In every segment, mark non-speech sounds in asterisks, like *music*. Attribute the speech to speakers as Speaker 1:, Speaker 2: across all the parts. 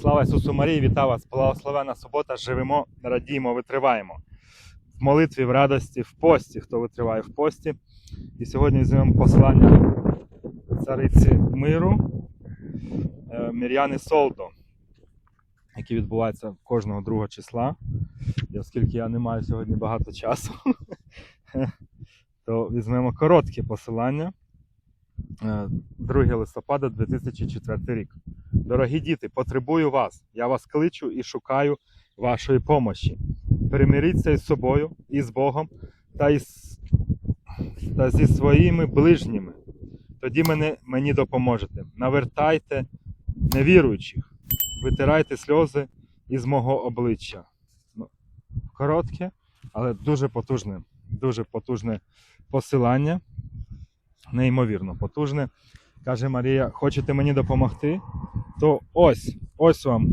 Speaker 1: Слава Ісусу Марії, вітаю вас! Благословена субота! Живемо, радіємо, витриваємо. В молитві, в радості, в пості, хто витриває в пості. І сьогодні візьмемо послання цариці миру е, Мір'яни Солдо, які відбуваються кожного другого числа. І оскільки я не маю сьогодні багато часу, *laughs* то візьмемо коротке посилання. Е, 2 листопада 2004 рік. Дорогі діти, потребую вас. Я вас кличу і шукаю вашої помощі. Примиріться із собою, і з Богом та, із, та зі своїми ближніми. Тоді мене, мені допоможете. Навертайте невіруючих, витирайте сльози із мого обличчя. Ну, коротке, але дуже потужне, дуже потужне посилання. Неймовірно потужне. Каже Марія, хочете мені допомогти? То ось, ось вам,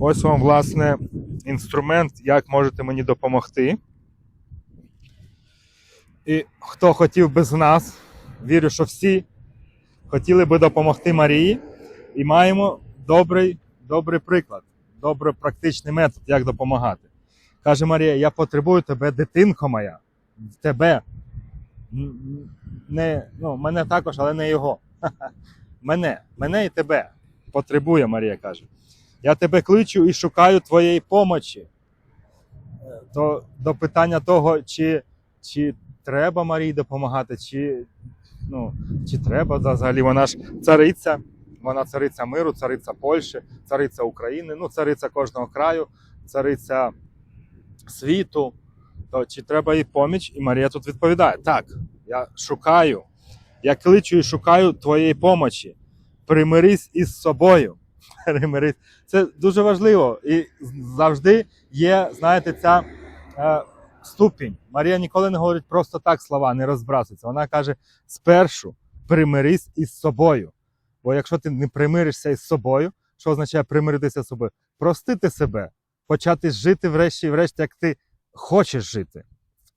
Speaker 1: ось вам, власне, інструмент, як можете мені допомогти. І хто хотів би з нас, вірю, що всі хотіли би допомогти Марії, і маємо добрий, добрий приклад, добрий практичний метод, як допомагати. Каже Марія, я потребую тебе, дитинко моя, тебе. Не, ну, мене також, але не його. *laughs* Мене, мене і тебе потребує, Марія каже. Я тебе кличу і шукаю твоєї помочі. Е, То до питання того, чи, чи треба Марії допомагати, чи, ну, чи треба взагалі. Вона ж цариця, вона цариця миру, цариця Польщі, цариця України, ну, цариця кожного краю, цариця світу. То чи треба їй поміч? І Марія тут відповідає: так, я шукаю, я кличу і шукаю твоєї помочі. Примирись із собою. *laughs* Примирись. Це дуже важливо. І завжди є, знаєте, ця е, ступінь. Марія ніколи не говорить просто так слова, не розбрасується. Вона каже: спершу примирись із собою. Бо якщо ти не примиришся із собою, що означає примиритися з собою? Простити себе, почати жити врешті, врешті, як ти хочеш жити.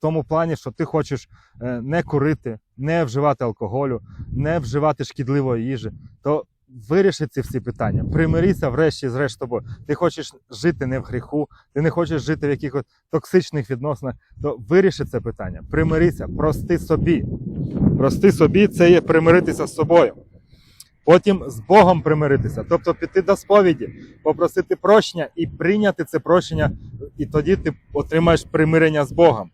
Speaker 1: Тому плані, що ти хочеш е, не курити, не вживати алкоголю, не вживати шкідливої їжі, то виріши ці всі питання. Примирися врешті зрешт з тобою. Ти хочеш жити не в гріху, ти не хочеш жити в якихось токсичних відносинах, то виріши це питання. Примирися, прости собі. Прости собі це є примиритися з собою. Потім з Богом примиритися, тобто піти до сповіді, попросити прощення і прийняти це прощення, і тоді ти отримаєш примирення з Богом.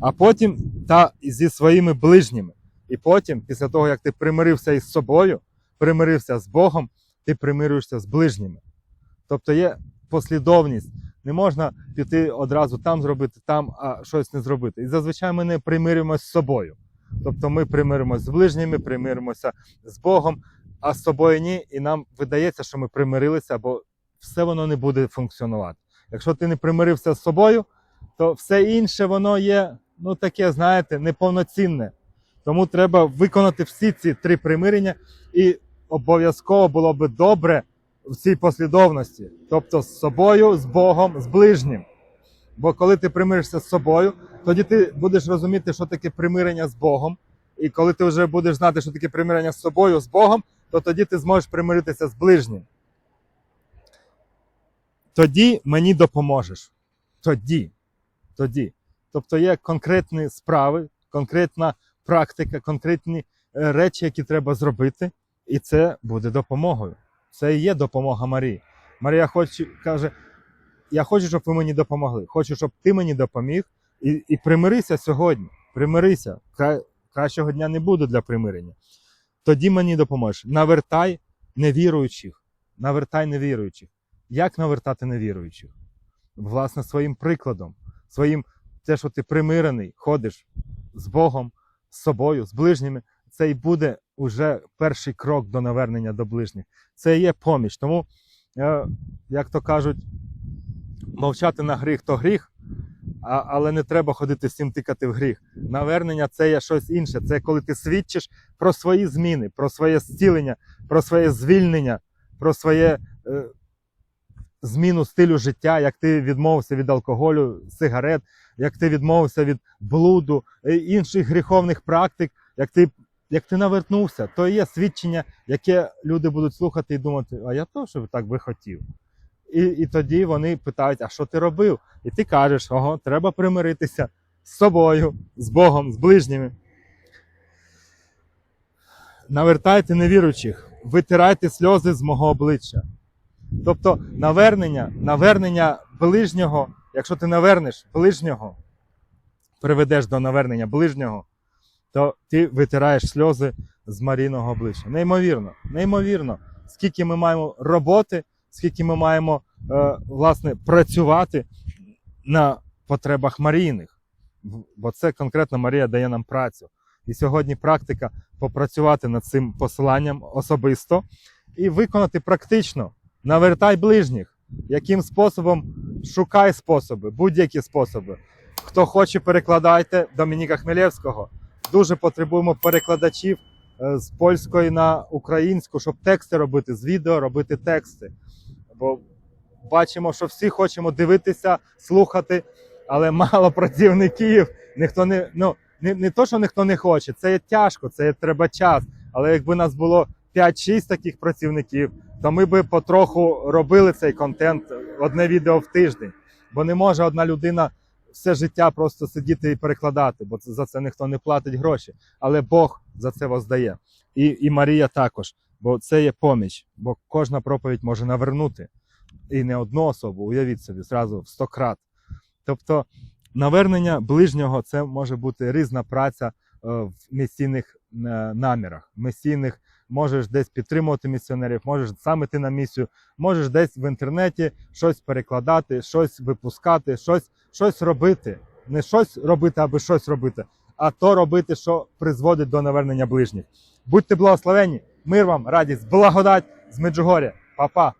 Speaker 1: А потім та зі своїми ближніми. І потім, після того, як ти примирився із собою, примирився з Богом, ти примирюєшся з ближніми. Тобто є послідовність. Не можна піти одразу там зробити, там, а щось не зробити. І зазвичай ми не примирюємося з собою. Тобто ми примиримося з ближніми, примиримося з Богом, а з собою ні, і нам видається, що ми примирилися, бо все воно не буде функціонувати. Якщо ти не примирився з собою, то все інше воно є, ну таке, знаєте, неповноцінне. Тому треба виконати всі ці три примирення, і обов'язково було би добре в цій послідовності. Тобто з собою, з Богом, з ближнім. Бо коли ти примиришся з собою, тоді ти будеш розуміти, що таке примирення з Богом. І коли ти вже будеш знати, що таке примирення з собою, з Богом, то тоді ти зможеш примиритися з ближнім. Тоді мені допоможеш. Тоді. Тоді. Тобто є конкретні справи, конкретна практика, конкретні е, речі, які треба зробити, і це буде допомогою. Це і є допомога Марії. Марія хоче, каже: Я хочу, щоб ви мені допомогли. Хочу, щоб ти мені допоміг. І, і примирися сьогодні. Примирися. Кра- Кращого дня не буде для примирення. Тоді мені допоможеш. Навертай невіруючих. Навертай невіруючих. Як навертати невіруючих? Власне, своїм прикладом, своїм те, що ти примирений, ходиш з Богом, з собою, з ближніми, це і буде уже перший крок до навернення до ближніх. Це і є поміч. Тому, е, як то кажуть, мовчати на гріх то гріх, але не треба ходити всім тикати в гріх. Навернення це є щось інше. Це коли ти свідчиш про свої зміни, про своє зцілення, про своє звільнення, про своє е, зміну стилю життя, як ти відмовився від алкоголю, сигарет, як ти відмовився від блуду, е, інших гріховних практик, як ти, як ти навернувся, то є свідчення, яке люди будуть слухати і думати, а я теж так би хотів. І, і тоді вони питають: а що ти робив? І ти кажеш, ого, треба примиритися з собою, з Богом, з ближніми. Навертайте невіруючих, витирайте сльози з мого обличчя. Тобто навернення, навернення ближнього, якщо ти навернеш ближнього, приведеш до навернення ближнього, то ти витираєш сльози з Маріного обличчя. Неймовірно, неймовірно, скільки ми маємо роботи, скільки ми маємо е, власне працювати на потребах Марійних. Бо це конкретно Марія дає нам працю. І сьогодні практика попрацювати над цим посиланням особисто і виконати практично. Навертай ближніх. Яким способом шукай способи, будь-які способи. Хто хоче, перекладайте Домініка Хмелєвського. Дуже потребуємо перекладачів е, з польської на українську, щоб тексти робити, з відео робити тексти. Бо бачимо, що всі хочемо дивитися, слухати, але мало працівників. Ніхто не ну не, не то, що ніхто не хоче, це є тяжко, це є треба час. Але якби нас було 5-6 таких працівників, то ми би потроху робили цей контент одне відео в тиждень. Бо не може одна людина все життя просто сидіти і перекладати, бо за це ніхто не платить гроші. Але Бог за це воздає. І, і Марія також, бо це є поміч, бо кожна проповідь може навернути. І не одну особу, уявіть собі, зразу в сто крат. Тобто навернення ближнього це може бути різна праця е, в місійних е, намірах, місійних. Можеш десь підтримувати місіонерів, можеш сам іти на місію, можеш десь в інтернеті щось перекладати, щось випускати, щось, щось робити. Не щось робити, аби щось робити, а то робити, що призводить до навернення ближніх. Будьте благословені, мир вам, радість, благодать з Меджугоря. Па-па!